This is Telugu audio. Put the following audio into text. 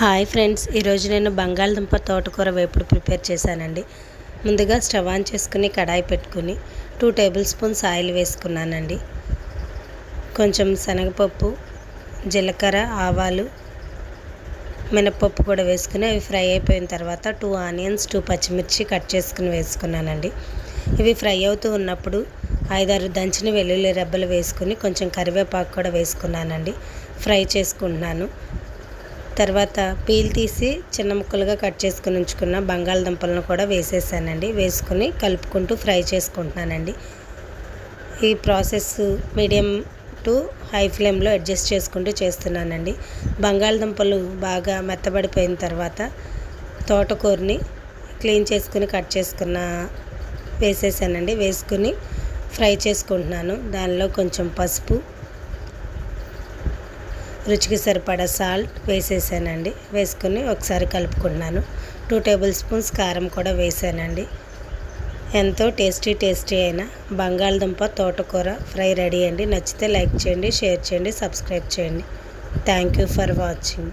హాయ్ ఫ్రెండ్స్ ఈరోజు నేను బంగాళదుంప తోటకూర వేపుడు ప్రిపేర్ చేశానండి. ముందుగా స్టవ్ ఆన్ చేసుకుని కడాయి పెట్టుకుని టూ టేబుల్ స్పూన్స్ ఆయిల్ వేసుకున్నానండి. కొంచెం శనగపప్పు జీలకర్ర ఆవాలు మినపప్పు కూడా వేసుకుని అవి ఫ్రై అయిపోయిన తర్వాత టూ ఆనియన్స్ టూ పచ్చిమిర్చి కట్ చేసుకుని వేసుకున్నానండి. ఇవి ఫ్రై అవుతూ ఉన్నప్పుడు ఐదారు దంచిన వెల్లుల్లి రెబ్బలు వేసుకుని కొంచెం కరివేపాకు కూడా వేసుకున్నానండి. ఫ్రై చేసుకుంటున్నాను. తర్వాత పీల్ తీసి చిన్న ముక్కలుగా కట్ చేసుకుని ఉంచుకున్న బంగాళదుంపలను కూడా వేసేసానండి. వేసుకుని కలుపుకుంటూ ఫ్రై చేసుకుంటున్నానండి. ఈ ప్రాసెస్ మీడియం టు హై ఫ్లేమ్లో అడ్జస్ట్ చేసుకుంటూ చేస్తున్నానండి. బంగాళదుంపలు బాగా మెత్తబడిపోయిన తర్వాత తోటకూరని క్లీన్ చేసుకుని కట్ చేసుకున్న వేసేసానండి. వేసుకుని ఫ్రై చేసుకుంటున్నాను. దానిలో కొంచెం పసుపు రుచికి సరిపడా సాల్ట్ వేసేసానండి. వేసుకొని ఒకసారి కలుపుకున్నాను టూ టేబుల్ స్పూన్స్ కారం కూడా వేసానండి. ఎంతో టేస్టీ టేస్టీ అయిన బంగాళదుంప తోటకూర ఫ్రై రెడీ అండి. నచ్చితే లైక్ చేయండి షేర్ చేయండి సబ్స్క్రైబ్ చేయండి. Thank you for watching.